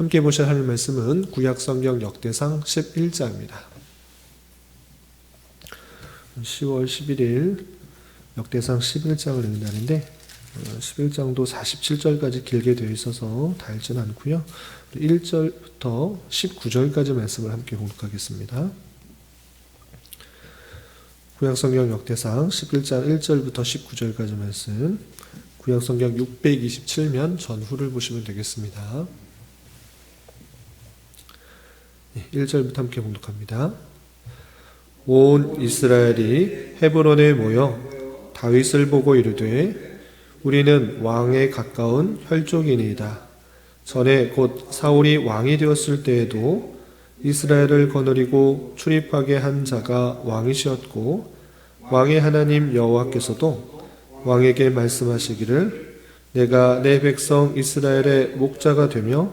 함께 보실 하나님 말씀은 구약성경 역대상 11장입니다. 10월 11일 역대상 11장을 읽는다는데 11장도 47절까지 길게 되어 있어서 다 읽지는 않고요. 1절부터 19절까지 말씀을 함께 공독하겠습니다. 구약성경 역대상 11장 1절부터 19절까지 말씀 구약성경 627면 전후를 보시면 되겠습니다. 1절부터 함께 공독합니다. 온 이스라엘이 헤브론에 모여 다윗을 보고 이르되 우리는 왕에 가까운 혈족이니이다. 전에 곧 사울이 왕이 되었을 때에도 이스라엘을 거느리고 출입하게 한 자가 왕이시었고 왕의 하나님 여호와께서도 왕에게 말씀하시기를 내가 내 백성 이스라엘의 목자가 되며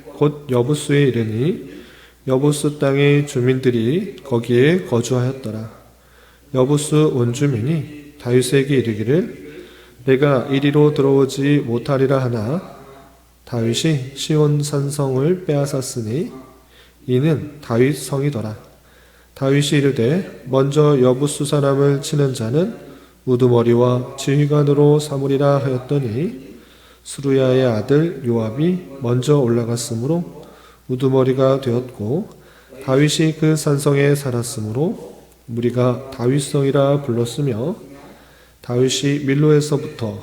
곧 여부수에 이르니 여부수 땅의 주민들이 거기에 거주하였더라. 여부수 원주민이 다윗에게 이르기를 내가 이리로 들어오지 못하리라 하나 다윗이 시온 산성을 빼앗았으니 이는 다윗 성이더라. 다윗이 이르되 먼저 여부수 사람을 치는 자는 우두머리와 지휘관으로 삼으리라 하였더니 수루야의 아들 요압이 먼저 올라갔으므로 우두머리가 되었고 다윗이 그 산성에 살았으므로 무리가 다윗성이라 불렀으며 다윗이 밀로에서부터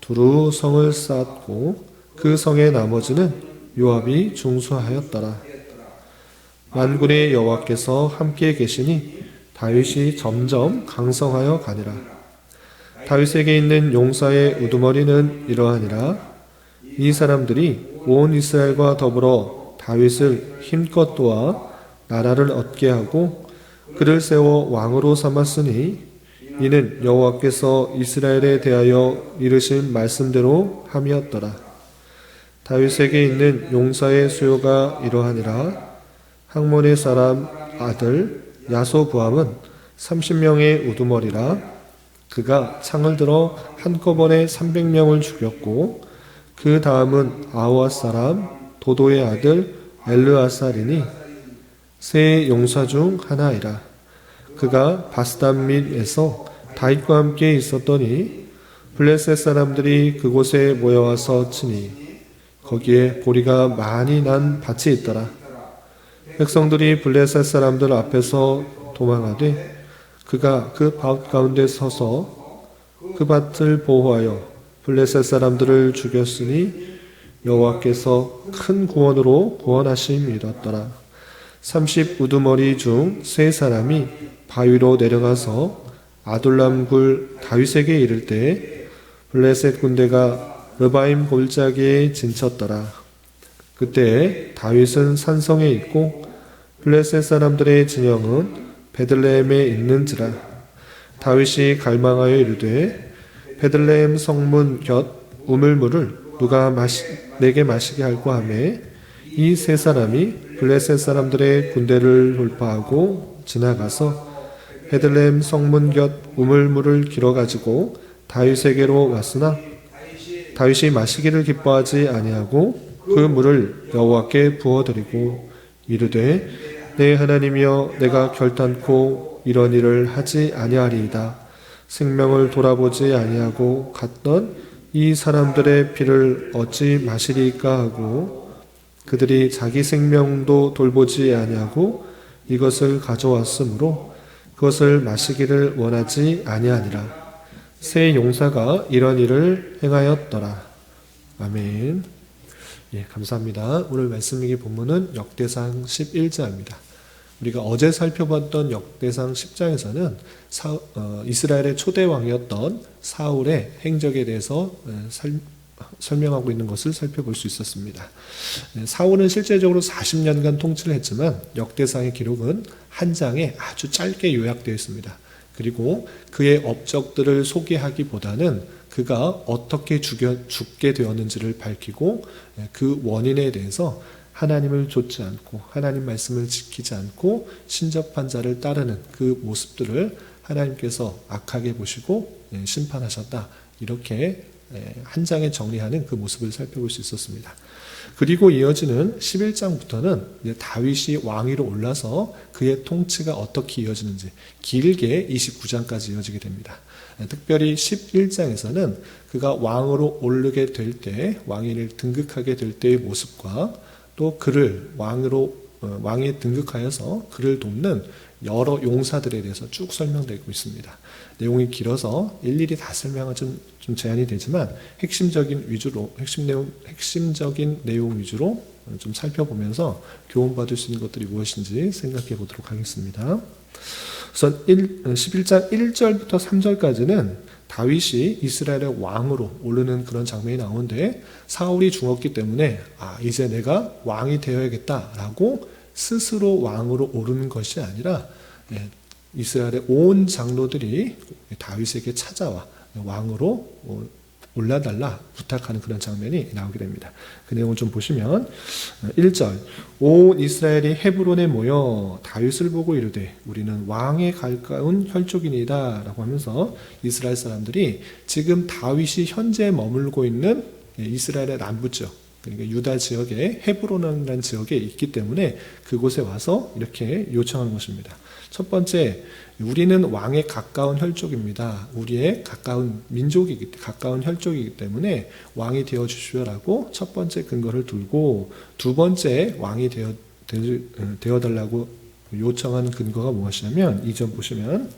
두루 성을 쌓았고 그 성의 나머지는 요압이 중수하였더라. 만군의 여호와께서 함께 계시니 다윗이 점점 강성하여 가니라. 다윗에게 있는 용사의 우두머리는 이러하니라. 이 사람들이 온 이스라엘과 더불어 다윗을 힘껏 도와 나라를 얻게 하고 그를 세워 왕으로 삼았으니 이는 여호와께서 이스라엘에 대하여 이르신 말씀대로 함이었더라. 다윗에게 있는 용사의 수요가 이러하니라. 항몬의 사람 아들 야소부함은 30명의 우두머리라 그가 창을 들어 한꺼번에 300명을 죽였고 그 다음은 아우아 사람 도도의 아들 엘르아살이니 세 용사 중 하나이라. 그가 바스담밋에서 다윗과 함께 있었더니 블레셋 사람들이 그곳에 모여와서 치니 거기에 보리가 많이 난 밭이 있더라. 백성들이 블레셋 사람들 앞에서 도망하되 그가 그 밭 가운데 서서 그 밭을 보호하여 블레셋 사람들을 죽였으니 여호와께서 큰 구원으로 구원하심이었더라. 30 우두머리 중 세 사람이 바위로 내려가서 아둘람 굴 다윗에게 이를 때 블레셋 군대가 르바임 골짜기에 진쳤더라. 그때 다윗은 산성에 있고 블레셋 사람들의 진영은 베들레헴에 있는지라. 다윗이 갈망하여 이르되 베들레헴 성문 곁 우물물을 누가 마시, 내게 마시게 할고 하매 이 세 사람이 블레셋 사람들의 군대를 돌파하고 지나가서 베들레헴 성문 곁 우물물을 길어 가지고 다윗에게로 왔으나 다윗이 마시기를 기뻐하지 아니하고 그 물을 여호와께 부어 드리고 이르되 내 하나님이여 내가 결단코 이런 일을 하지 아니하리이다 생명을 돌아보지 아니하고 갔던 이 사람들의 피를 어찌 마시리까 하고 그들이 자기 생명도 돌보지 아니하고 이것을 가져왔으므로 그것을 마시기를 원하지 아니하니라 새 용사가 이런 일을 행하였더라 아멘. 예, 감사합니다. 오늘 말씀 읽기 본문은 역대상 11장입니다. 우리가 어제 살펴봤던 역대상 10장에서는 사, 어, 이스라엘의 초대 왕이었던 사울의 행적에 대해서 어, 살, 설명하고 있는 것을 살펴볼 수 있었습니다. 네, 사울은 실제적으로 40년간 통치를 했지만 역대상의 기록은 한 장에 아주 짧게 요약되어 있습니다. 그리고 그의 업적들을 소개하기보다는 그가 어떻게 죽여, 죽게 되었는지를 밝히고 예, 그 원인에 대해서 하나님을 좇지 않고 하나님 말씀을 지키지 않고 신접한 자를 따르는 그 모습들을 하나님께서 악하게 보시고 예, 심판하셨다. 이렇게 예, 한 장에 정리하는 그 모습을 살펴볼 수 있었습니다. 그리고 이어지는 11장부터는 다윗이 왕위로 올라서 그의 통치가 어떻게 이어지는지 길게 29장까지 이어지게 됩니다. 예, 특별히 11장에서는 그가 왕으로 오르게 될 때, 왕위를 등극하게 될 때의 모습과 또 그를 왕으로 어, 왕에 등극하여서 그를 돕는 여러 용사들에 대해서 쭉 설명되고 있습니다. 내용이 길어서 일일이 다 설명은 좀, 좀 제한이 되지만 핵심적인 위주로 핵심 내용 핵심적인 내용 위주로 좀 살펴보면서 교훈 받을 수 있는 것들이 무엇인지 생각해 보도록 하겠습니다. 우선 1, 11장 1절부터 3절까지는 다윗이 이스라엘의 왕으로 오르는 그런 장면이 나오는데 사울이 죽었기 때문에 아 이제 내가 왕이 되어야겠다라고 스스로 왕으로 오르는 것이 아니라 예, 이스라엘의 온 장로들이 다윗에게 찾아와 왕으로 올라달라 부탁하는 그런 장면이 나오게 됩니다. 그 내용을 좀 보시면 1절 온 이스라엘이 헤브론에 모여 다윗을 보고 이르되 우리는 왕에 가까운 혈족이니다 라고 하면서 이스라엘 사람들이 지금 다윗이 현재 머물고 있는 이스라엘의 남부 지역 그러니까 유다 지역에 헤브론이라는 지역에 있기 때문에 그곳에 와서 이렇게 요청하는 것입니다. 첫 번째, 우리는 왕에 가까운 혈족입니다. 우리의 가까운 민족이기 가까운 혈족이기 때문에 왕이 되어 주시오라고 첫 번째 근거를 두고 두 번째 왕이 되어 되어 달라고 요청하는 근거가 무엇이냐면 이점 보시면 네,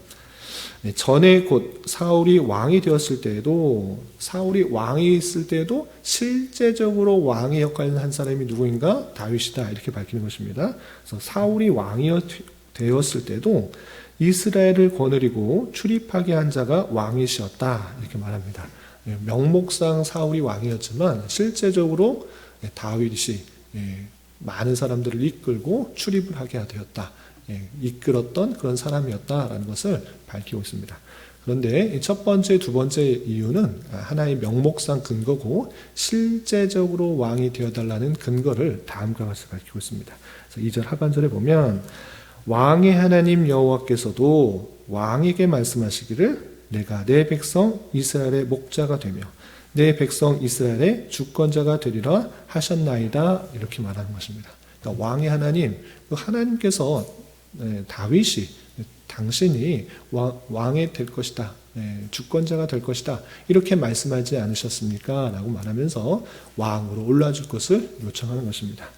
전에 곧 사울이 왕이 되었을 때에도 사울이 왕이 있을 때에도 실제적으로 왕의 역할을 한 사람이 누구인가 다윗이다 이렇게 밝히는 것입니다. 그래서 사울이 왕이 되었을 때도 이스라엘을 거느리고 출입하게 한 자가 왕이시었다 이렇게 말합니다. 예, 명목상 사울이 왕이었지만 실제적으로 다윗이 예, 많은 사람들을 이끌고 출입을 하게 되었다. 예, 이끌었던 그런 사람이었다라는 것을 밝히고 있습니다. 그런데 첫 번째, 두 번째 이유는 하나의 명목상 근거고 실제적으로 왕이 되어달라는 근거를 다음과 같이 밝히고 있습니다. 2절 하반절에 보면 왕의 하나님 여호와께서도 왕에게 말씀하시기를 내가 내 백성 이스라엘의 목자가 되며 내 백성 이스라엘의 주권자가 되리라 하셨나이다 이렇게 말하는 것입니다. 그러니까 왕의 하나님, 그 하나님께서 네, 다윗이 당신이 왕 이 될 것이다. 네, 주권자가 될 것이다. 이렇게 말씀하지 않으셨습니까? 라고 말하면서 왕으로 올라줄 것을 요청하는 것입니다.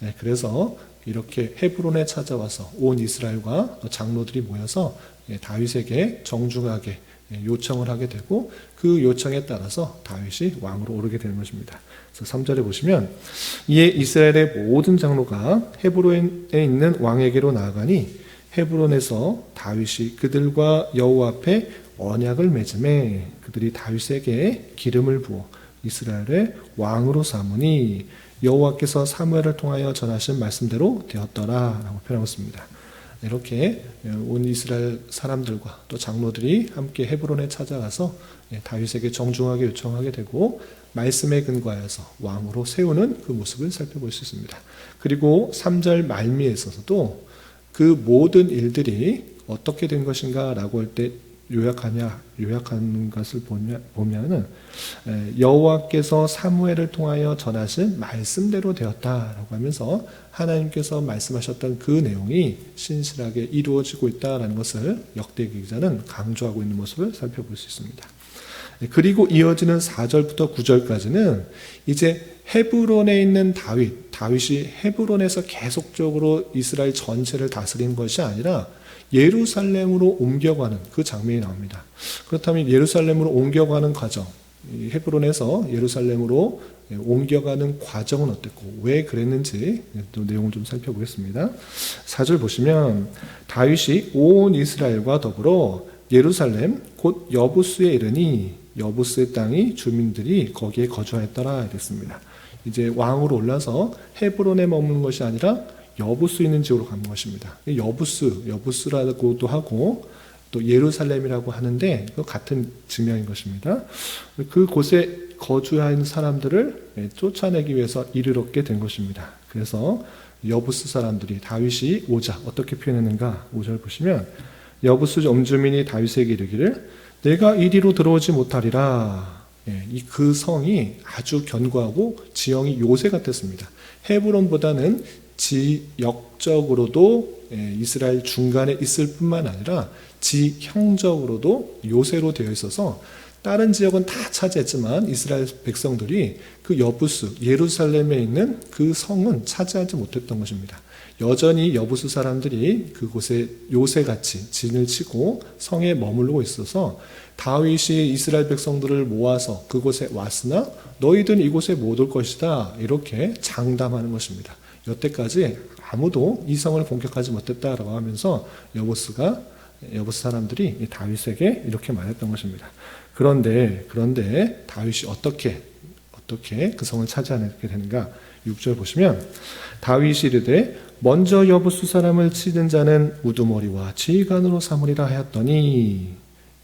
네, 그래서 이렇게 헤브론에 찾아와서 온 이스라엘과 장로들이 모여서 다윗에게 정중하게 요청을 하게 되고 그 요청에 따라서 다윗이 왕으로 오르게 되는 것입니다. 그래서 3절에 보시면 이에 이스라엘의 모든 장로가 헤브론에 있는 왕에게로 나아가니 헤브론에서 다윗이 그들과 여호와 앞에 언약을 맺음에 그들이 다윗에게 기름을 부어 이스라엘의 왕으로 삼으니 여호와께서 사무엘을 통하여 전하신 말씀대로 되었더라라고 표현하고 있습니다. 이렇게 온 이스라엘 사람들과 또 장로들이 함께 헤브론에 찾아가서 다윗에게 정중하게 요청하게 되고 말씀에 근거하여서 왕으로 세우는 그 모습을 살펴볼 수 있습니다. 그리고 3절 말미에 있어서도 그 모든 일들이 어떻게 된 것인가라고 할 때 요약하냐 요약하는 것을 보면 보면은 여호와께서 사무엘을 통하여 전하신 말씀대로 되었다라고 하면서 하나님께서 말씀하셨던 그 내용이 신실하게 이루어지고 있다라는 것을 역대기 기자는 강조하고 있는 모습을 살펴볼 수 있습니다. 그리고 이어지는 4절부터 9절까지는 이제 헤브론에 있는 다윗, 다윗이 헤브론에서 계속적으로 이스라엘 전체를 다스린 것이 아니라 예루살렘으로 옮겨가는 그 장면이 나옵니다. 그렇다면 예루살렘으로 옮겨가는 과정, 헤브론에서 예루살렘으로 옮겨가는 과정은 어땠고 왜 그랬는지 또 내용을 좀 살펴보겠습니다. 4절 보시면 다윗이 온 이스라엘과 더불어 예루살렘 곧 여부수에 이르니 여부스의 땅이 주민들이 거기에 거주하였더라 이랬습니다. 이제 왕으로 올라서 헤브론에 머무는 것이 아니라 여부스 있는 지역으로 간 것입니다. 여부스, 여부스라고도 하고 또 예루살렘이라고 하는데 그 같은 증명인 것입니다. 그곳에 거주하는 사람들을 예, 쫓아내기 위해서 이를 얻게 된 것입니다. 그래서 여부스 사람들이 다윗이 오자 어떻게 표현했는가 5절 보시면 여부스 엄주민이 다윗에게 이르기를 내가 이리로 들어오지 못하리라 예, 이그 성이 아주 견고하고 지형이 요새 같았습니다. 헤브론보다는 지역적으로도 예, 이스라엘 중간에 있을 뿐만 아니라 지형적으로도 요새로 되어 있어서 다른 지역은 다 차지했지만 이스라엘 백성들이 그 여부스 예루살렘에 있는 그 성은 차지하지 못했던 것입니다. 여전히 여부스 사람들이 그곳에 요새같이 진을 치고 성에 머물고 있어서 다윗이 이스라엘 백성들을 모아서 그곳에 왔으나 너희들은 이곳에 못 올 것이다 이렇게 장담하는 것입니다. 여태까지 아무도 이 성을 공격하지 못했다라고 하면서 여보스가 여보스 사람들이 다윗에게 이렇게 말했던 것입니다. 그런데 그런데 다윗이 어떻게 어떻게 그 성을 차지하게 되는가? 6절 보시면 다윗이 이르되 먼저 여부수 사람을 치는 자는 우두머리와 지휘관으로 삼으리라 하였더니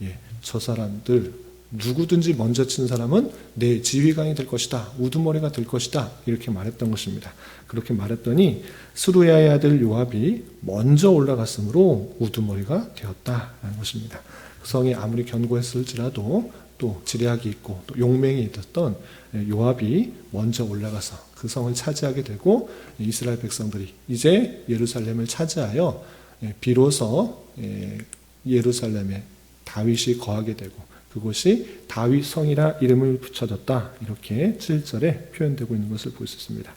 예, 저 사람들 누구든지 먼저 친 사람은 내 지휘관이 될 것이다. 우두머리가 될 것이다. 이렇게 말했던 것입니다. 그렇게 말했더니 수루야의 아들 요압이 먼저 올라갔으므로 우두머리가 되었다라는 것입니다. 그 성이 아무리 견고했을지라도 또 지뢰학이 있고 또 용맹이 있었던 요압이 먼저 올라가서 그 성을 차지하게 되고 이스라엘 백성들이 이제 예루살렘을 차지하여 비로소 예루살렘에 다윗이 거하게 되고 그곳이 다윗 성이라 이름을 붙여졌다 이렇게 7절에 표현되고 있는 것을 볼 수 있습니다.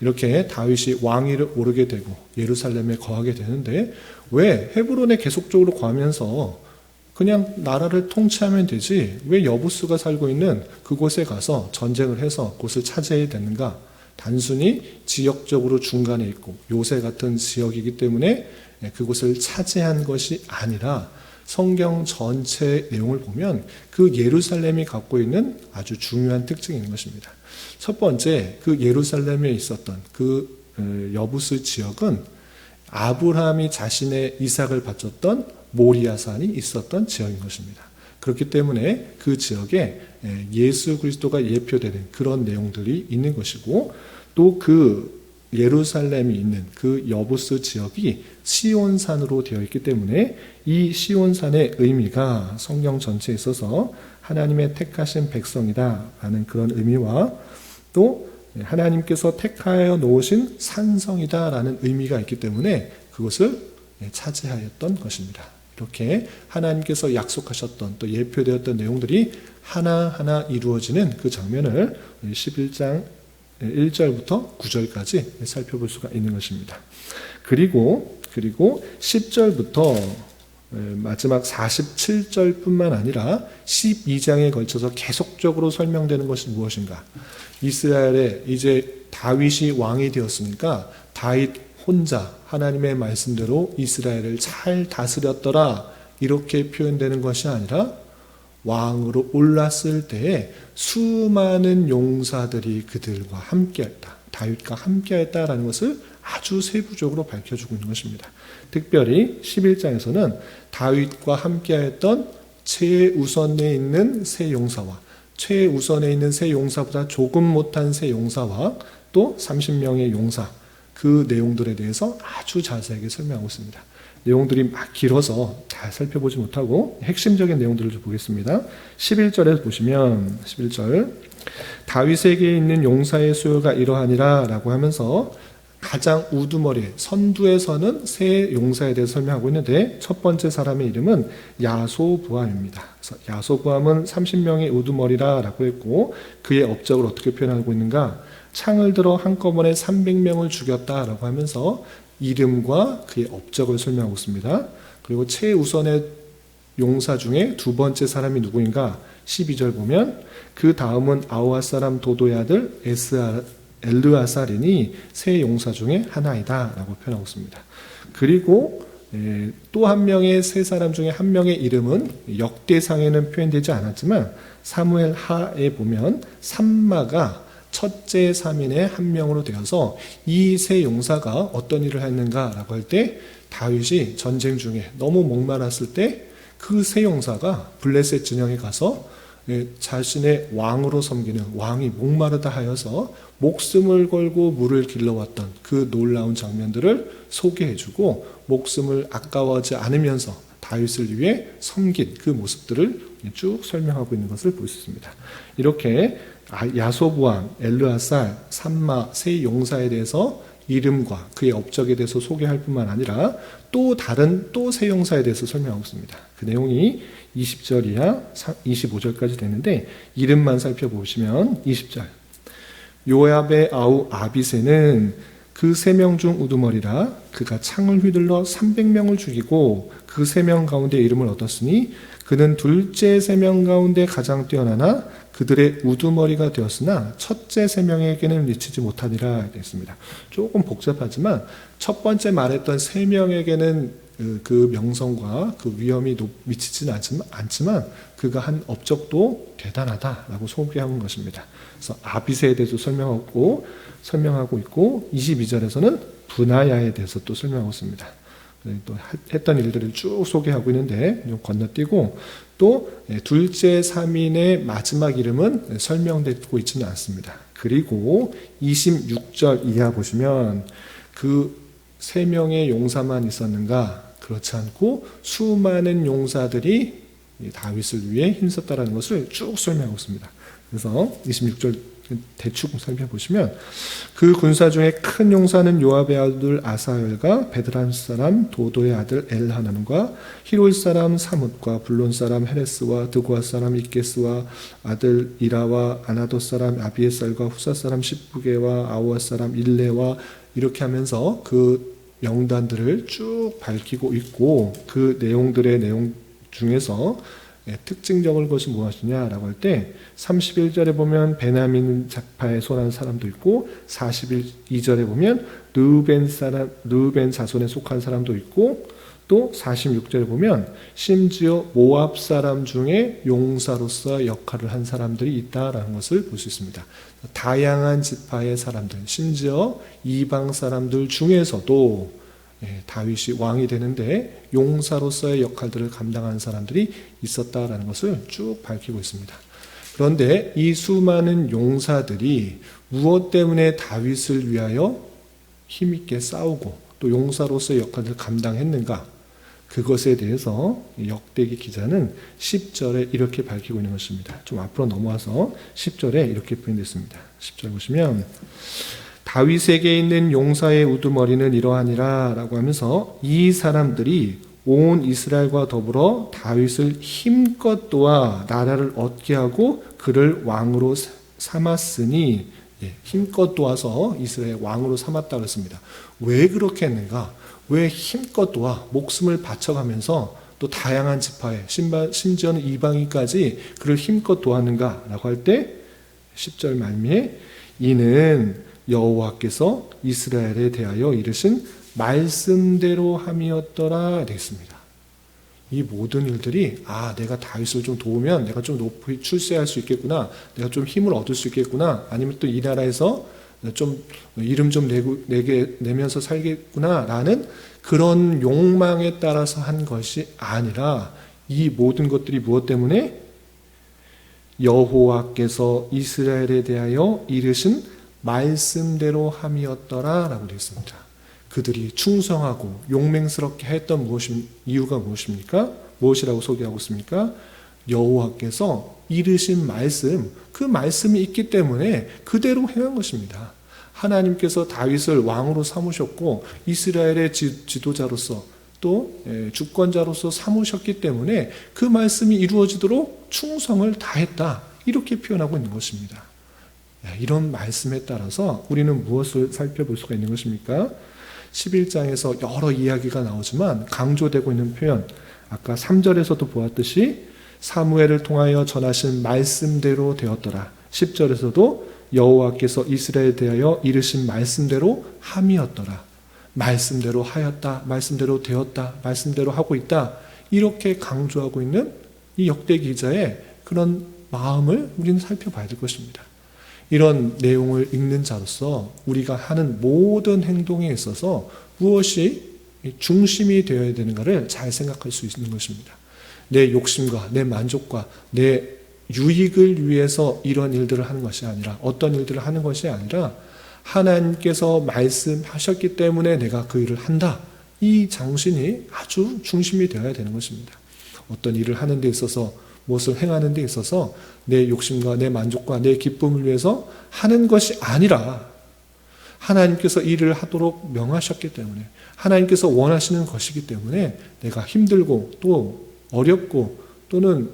이렇게 다윗이 왕위를 오르게 되고 예루살렘에 거하게 되는데 왜 헤브론에 계속적으로 거하면서 그냥 나라를 통치하면 되지 왜 여부수가 살고 있는 그곳에 가서 전쟁을 해서 곳을 차지해야 되는가? 단순히 지역적으로 중간에 있고 요새 같은 지역이기 때문에 그곳을 차지한 것이 아니라 성경 전체 내용을 보면 그 예루살렘이 갖고 있는 아주 중요한 있는 것입니다. 첫 번째, 그 예루살렘에 있었던 그 어, 여부스 지역은 아브라함이 자신의 이삭을 바쳤던 모리아산이 있었던 지역인 것입니다. 그렇기 때문에 그 지역에 예수 그리스도가 예표되는 그런 내용들이 있는 것이고 또 그 예루살렘이 있는 그 여부스 지역이 시온산으로 되어 있기 때문에 이 시온산의 의미가 성경 전체에 있어서 하나님의 택하신 백성이다라는 그런 의미와 또 하나님께서 택하여 놓으신 산성이다라는 의미가 있기 때문에 그것을 차지하였던 것입니다. 이렇게 하나님께서 약속하셨던 또 예표되었던 내용들이 하나하나 이루어지는 그 장면을 11장 1절부터 9절까지 살펴볼 수가 있는 것입니다. 그리고 그리고 10절부터 마지막 47절뿐만 아니라 12장에 걸쳐서 계속적으로 설명되는 것이 무엇인가? 이스라엘에 이제 다윗이 왕이 되었으니까 다윗 혼자 하나님의 말씀대로 이스라엘을 잘 다스렸더라 이렇게 표현되는 것이 아니라 왕으로 올랐을 때에 수많은 용사들이 그들과 함께했다. 다윗과 함께했다라는 것을 아주 세부적으로 밝혀주고 있는 것입니다. 특별히 11장에서는 다윗과 함께했던 최우선에 있는 세 용사와 최우선에 있는 세 용사보다 조금 못한 세 용사와 또 30명의 용사 그 내용들에 대해서 아주 자세하게 설명하고 있습니다. 내용들이 막 길어서 다 살펴보지 못하고 핵심적인 내용들을 좀 보겠습니다. 11절에 보시면 11절 다윗에게 있는 용사의 수요가 이러하니라 라고 하면서 가장 우두머리 선두에서는 세 용사에 대해 설명하고 있는데 첫 번째 사람의 이름은 야소부함입니다. 야소부함은 30명의 우두머리라라고 했고 그의 업적을 어떻게 표현하고 있는가? 창을 들어 한꺼번에 300명을 죽였다라고 하면서 이름과 그의 업적을 설명하고 있습니다. 그리고 최우선의 용사 중에 두 번째 사람이 누구인가? 12절 보면 그 다음은 아우아 사람 도도의 아들 엘르아살이니 세 용사 중에 하나이다 라고 표현하고 있습니다. 그리고 또 한 명의 세 사람 중에 한 명의 이름은 역대상에는 표현되지 않았지만 사무엘 하에 보면 삼마가 첫째 3인의 한 명으로 되어서 이 세 용사가 어떤 일을 했는가라고 할 때 다윗이 전쟁 중에 너무 목말랐을 때 그 세 용사가 블레셋 진영에 가서 예, 자신의 왕으로 섬기는 왕이 목마르다 하여서 목숨을 걸고 물을 길러왔던 그 놀라운 장면들을 소개해주고 목숨을 아까워하지 않으면서 다윗을 위해 섬긴 그 모습들을 쭉 설명하고 있는 것을 볼 수 있습니다. 이렇게 아, 야소부왕, 엘르아살, 삼마 세 용사에 대해서 이름과 그의 업적에 대해서 소개할 뿐만 아니라 또 다른 또 세 용사에 대해서 설명하고 있습니다. 그 내용이 20절 이하 25절까지 되는데 이름만 살펴보시면 20절 요압의 아우 아비세는 그 세 명 중 우두머리라 그가 창을 휘둘러 300명을 죽이고 그 세 명 가운데 이름을 얻었으니 그는 둘째 세 명 가운데 가장 뛰어나나 그들의 우두머리가 되었으나 첫째 세 명에게는 미치지 못하니라 했습니다. 조금 복잡하지만 첫 번째 말했던 세 명에게는 그, 그 명성과 그 위험이 미치지는 않지만, 그가 한 업적도 대단하다라고 소개하는 것입니다. 그래서 아비세에 대해서 설명하고 설명하고 있고 22절에서는 분하야에 대해서 또 설명하고 있습니다. 네, 또 했던 일들을 쭉 소개하고 있는데 좀 건너뛰고 또 예, 둘째 3인의 마지막 이름은 설명되고 있지는 않습니다. 그리고 26절 이하 보시면 그 세 명의 용사만 있었는가 그렇지 않고 수많은 용사들이 다윗을 위해 힘썼다라는 것을 쭉 설명하고 있습니다. 그래서 26절 대충 살펴보시면 그 군사 중에 큰 용사는 요압의 아들 아사엘과 베드란 사람 도도의 아들 엘하나는과 히롤 사람 사뭇과 블론 사람 헤레스와 드고아 사람 이게스와 아들 이라와 아나도 사람 아비에살과 후사 사람 십부게와 아우아 사람 일레와 이렇게 하면서 그 명단들을 쭉 밝히고 있고 그 내용들의 내용 중에서 예, 특징적인 것이 무엇이냐라고 할 때 31절에 보면 베나민 자파에 속한 사람도 있고 42절에 보면 르벤 사람 르벤 자손에 속한 사람도 있고 또 46절에 보면 심지어 모압 사람 중에 용사로서 역할을 한 사람들이 있다라는 것을 볼 수 있습니다. 다양한 지파의 사람들, 심지어 이방 사람들 중에서도 예, 다윗이 왕이 되는데 용사로서의 역할들을 감당하는 사람들이 있었다라는 것을 쭉 밝히고 있습니다. 그런데 이 수많은 용사들이 무엇 때문에 다윗을 위하여 힘있게 싸우고 또 용사로서의 역할을 감당했는가? 그것에 대해서 역대기 기자는 10절에 이렇게 밝히고 있는 것입니다. 좀 앞으로 넘어와서 10절에 이렇게 표현됐습니다. 10절 보시면 다윗에게 있는 용사의 우두머리는 이러하니라 라고 하면서 이 사람들이 온 이스라엘과 더불어 다윗을 힘껏 도와 나라를 얻게 하고 그를 왕으로 삼았으니 예, 힘껏 도와서 이스라엘 왕으로 삼았다 그랬습니다. 왜 그렇게 했는가? 왜 힘껏 도와 목숨을 바쳐가면서 또 다양한 지파에 심지어는 이방인까지 그를 힘껏 도왔는가라고 할 때 10절 말미에 이는 여호와께서 이스라엘에 대하여 이르신 말씀대로 함이었더라 되겠습니다. 이 모든 일들이 아 내가 다윗을 좀 도우면 내가 좀 높이 출세할 수 있겠구나 내가 좀 힘을 얻을 수 있겠구나 아니면 또 이 나라에서 좀 이름 좀 내고 내게 내면서 살겠구나라는 그런 욕망에 따라서 한 것이 아니라 이 모든 것들이 무엇 때문에 여호와께서 이스라엘에 대하여 이르신 말씀대로 함이었더라라고 되어 있습니다. 그들이 충성하고 용맹스럽게 했던 무엇임 이유가 무엇입니까? 무엇이라고 소개하고 있습니까? 여호와께서 이르신 말씀, 그 말씀이 있기 때문에 그대로 행한 것입니다. 하나님께서 다윗을 왕으로 삼으셨고 이스라엘의 지 도자로서 또 예, 주권자로서 삼으셨기 때문에 그 말씀이 이루어지도록 충성을 다했다. 이렇게 표현하고 있는 것입니다. 이런 말씀에 따라서 우리는 무엇을 살펴볼 수가 있는 것입니까? 11장에서 여러 이야기가 나오지만 강조되고 있는 표현, 아까 3절에서도 보았듯이 사무엘을 통하여 전하신 말씀대로 되었더라. 10절에서도 여호와께서 이스라엘에 대하여 이르신 말씀대로 함이었더라. 말씀대로 하였다, 말씀대로 되었다, 말씀대로 하고 있다. 이렇게 강조하고 있는 이 역대 기자의 그런 마음을 우리는 살펴봐야 될 것입니다. 이런 내용을 읽는 자로서 우리가 하는 모든 행동에 있어서 무엇이 중심이 되어야 되는가를 잘 생각할 수 있는 것입니다. 내 욕심과 내 만족과 내 유익을 위해서 이런 일들을 하는 것이 아니라 어떤 일들을 하는 것이 아니라 하나님께서 말씀하셨기 때문에 내가 그 일을 한다. 이 정신이 아주 중심이 되어야 되는 것입니다. 어떤 일을 하는 데 있어서 무엇을 행하는 데 있어서 내 욕심과 내 만족과 내 기쁨을 위해서 하는 것이 아니라 하나님께서 일을 하도록 명하셨기 때문에 하나님께서 원하시는 것이기 때문에 내가 힘들고 또 어렵고 또는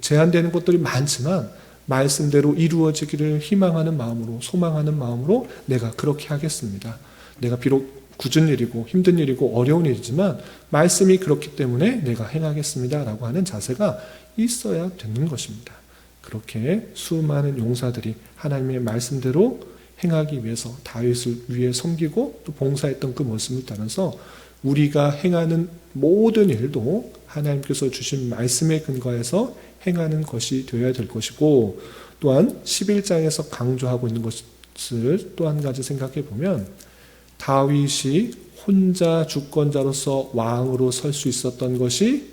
제한되는 것들이 많지만 말씀대로 이루어지기를 희망하는 마음으로 소망하는 마음으로 내가 그렇게 하겠습니다. 내가 비록 굳은 일이고 힘든 일이고 어려운 일이지만 말씀이 그렇기 때문에 내가 행하겠습니다라고 하는 자세가 있어야 되는 것입니다. 그렇게 수많은 용사들이 하나님의 말씀대로 행하기 위해서 다윗을 위해 섬기고 또 봉사했던 그 모습을 따라서 우리가 행하는 모든 일도 하나님께서 주신 말씀에 근거해서 행하는 것이 되어야 될 것이고 또한 11장에서 강조하고 있는 것을 또 한 가지 생각해 보면 다윗이 혼자 주권자로서 왕으로 설 수 있었던 것이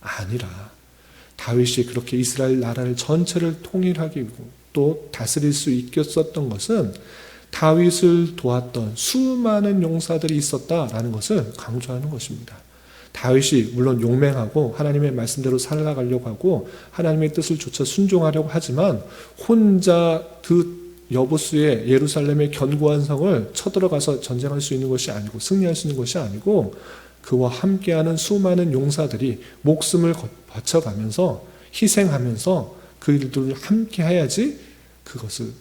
아니라 다윗이 그렇게 이스라엘 나라를 전체를 통일하기 또 다스릴 수 있었던 것은 다윗을 도왔던 수많은 용사들이 있었다라는 것을 강조하는 것입니다. 다윗이 물론 용맹하고 하나님의 말씀대로 살아가려고 하고 하나님의 뜻을 조차 순종하려고 하지만 혼자 그 여보수의 예루살렘의 견고한 성을 쳐들어가서 전쟁할 수 있는 것이 아니고 승리할 수 있는 것이 아니고 그와 함께하는 수많은 용사들이 목숨을 바쳐가면서 희생하면서 그 일들을 함께 해야지 그것을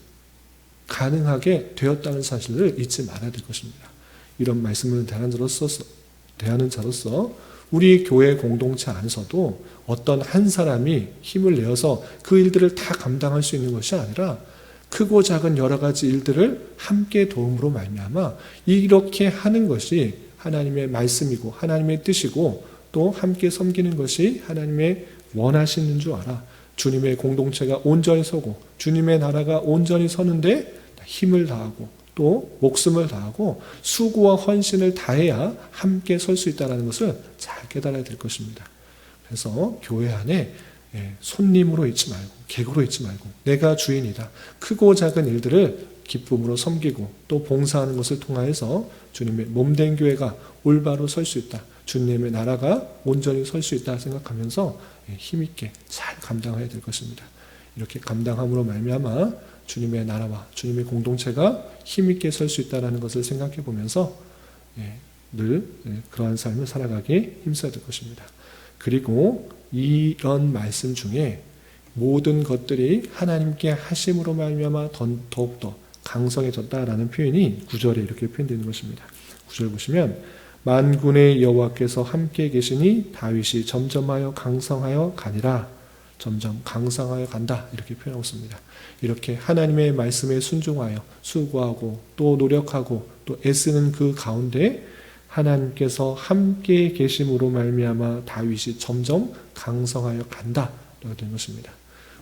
가능하게 되었다는 사실을 잊지 말아야 될 것입니다. 이런 말씀을 대하는 자로서, 대하는 자로서 우리 교회 공동체 안에서도 어떤 한 사람이 힘을 내어서 그 일들을 다 감당할 수 있는 것이 아니라 크고 작은 여러 가지 일들을 함께 도움으로 말미암아 이렇게 하는 것이 하나님의 말씀이고 하나님의 뜻이고 또 함께 섬기는 것이 하나님의 원하시는 줄 알아. 주님의 공동체가 온전히 서고 주님의 나라가 온전히 서는데 힘을 다하고 또 목숨을 다하고 수고와 헌신을 다해야 함께 설 수 있다는 것을 잘 깨달아야 될 것입니다. 그래서 교회 안에 예, 손님으로 있지 말고 객으로 있지 말고 내가 주인이다. 크고 작은 일들을 기쁨으로 섬기고 또 봉사하는 것을 통하여서 주님의 몸된 교회가 올바로 설 수 있다. 주님의 나라가 온전히 설 수 있다 생각하면서 예, 힘있게 잘 감당해야 될 것입니다. 이렇게 감당함으로 말미암아 주님의 나라와 주님의 공동체가 힘있게 설 수 있다는 것을 생각해 보면서 예, 늘 예, 그러한 삶을 살아가기 힘써야 될 것입니다. 그리고 이런 말씀 중에 모든 것들이 하나님께 하심으로 말미암아 더욱더 강성해졌다라는 표현이 구절에 이렇게 표현되는 것입니다. 구절 보시면 만군의 여호와께서 함께 계시니 다윗이 점점하여 강성하여 가니라 점점 강성하여 간다 이렇게 표현하고 있습니다. 이렇게 하나님의 말씀에 순종하여 수고하고 또 노력하고 또 애쓰는 그 가운데 하나님께서 함께 계심으로 말미암아 다윗이 점점 강성하여 간다라고 된 것입니다.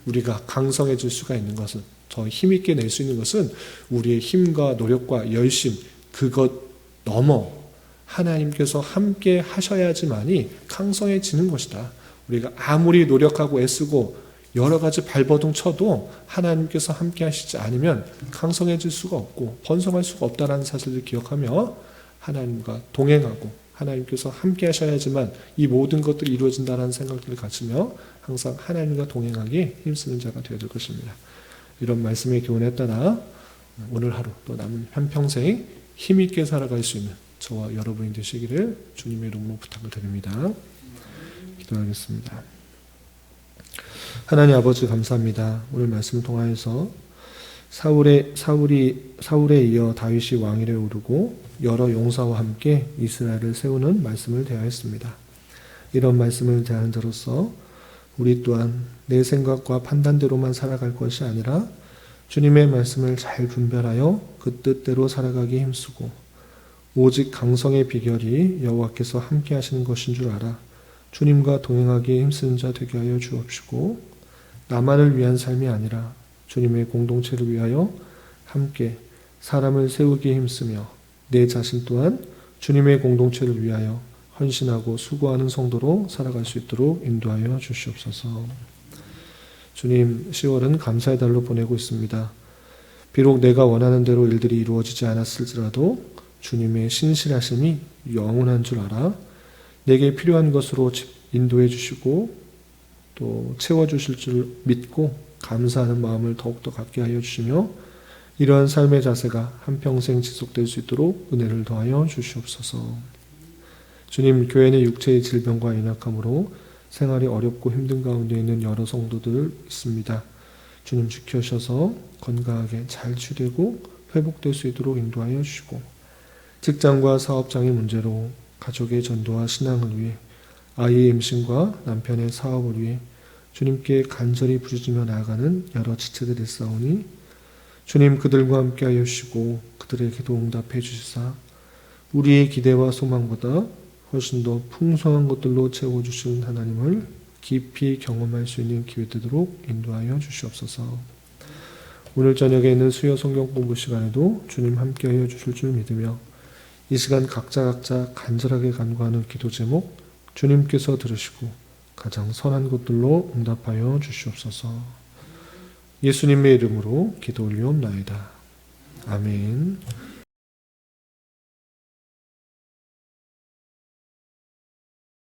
우리가 강성해질 수가 있는 것은 더 힘있게 낼 수 있는 것은 우리의 힘과 노력과 열심 그것 넘어 하나님께서 함께 하셔야지만이 강성해지는 것이다. 우리가 아무리 노력하고 애쓰고 여러 가지 발버둥 쳐도 하나님께서 함께 하시지 않으면 강성해질 수가 없고 번성할 수가 없다는 사실을 기억하며 하나님과 동행하고 하나님께서 함께 하셔야지만 이 모든 것들이 이루어진다는 생각들을 가지며 항상 하나님과 동행하기에 힘쓰는 자가 되어야 될 것입니다. 이런 말씀의 교훈에 따라 오늘 하루 또 남은 한평생 힘있게 살아갈 수 있는 저와 여러분이 되시기를 주님의 이름으로 부탁을 드립니다. 기도하겠습니다. 하나님 아버지 감사합니다. 오늘 말씀을 통하여서 사울의 사울이 사울에 이어 다윗이 왕위에 오르고 여러 용사와 함께 이스라엘을 세우는 말씀을 대하였습니다. 이런 말씀을 대하는 자로서 우리 또한 내 생각과 판단대로만 살아갈 것이 아니라 주님의 말씀을 잘 분별하여 그 뜻대로 살아가기 힘쓰고 오직 강성의 비결이 여호와께서 함께 하시는 것인 줄 알아 주님과 동행하기에 힘쓰는 자 되게 하여 주옵시고 나만을 위한 삶이 아니라 주님의 공동체를 위하여 함께 사람을 세우기에 힘쓰며 내 자신 또한 주님의 공동체를 위하여 헌신하고 수고하는 성도로 살아갈 수 있도록 인도하여 주시옵소서. 주님, 10월은 감사의 달로 보내고 있습니다. 비록 내가 원하는 대로 일들이 이루어지지 않았을지라도 주님의 신실하심이 영원한 줄 알아 내게 필요한 것으로 인도해 주시고 또 채워 주실 줄 믿고 감사하는 마음을 더욱더 갖게 하여 주시며 이러한 삶의 자세가 한평생 지속될 수 있도록 은혜를 더하여 주시옵소서. 주님, 교회 내 육체의 질병과 연약함으로 생활이 어렵고 힘든 가운데 있는 여러 성도들 있습니다. 주님 지켜셔서 건강하게 잘 치료되고 회복될 수 있도록 인도하여 주시고 직장과 사업장의 문제로 가족의 전도와 신앙을 위해 아이의 임신과 남편의 사업을 위해 주님께 간절히 부르짖며 나아가는 여러 지체들이 있사오니 주님 그들과 함께 하여 주시고 그들의 기도 응답해 주시사 우리의 기대와 소망보다 훨씬 더 풍성한 것들로 채워주시는 하나님을 깊이 경험할 수 있는 기회 되도록 인도하여 주시옵소서. 오늘 저녁에 있는 수요 성경 공부 시간에도 주님 함께하여 주실 줄 믿으며 이 시간 각자 각자 간절하게 간구하는 기도 제목 주님께서 들으시고 가장 선한 것들로 응답하여 주시옵소서. 예수님의 이름으로 기도 올리옵나이다. 아멘.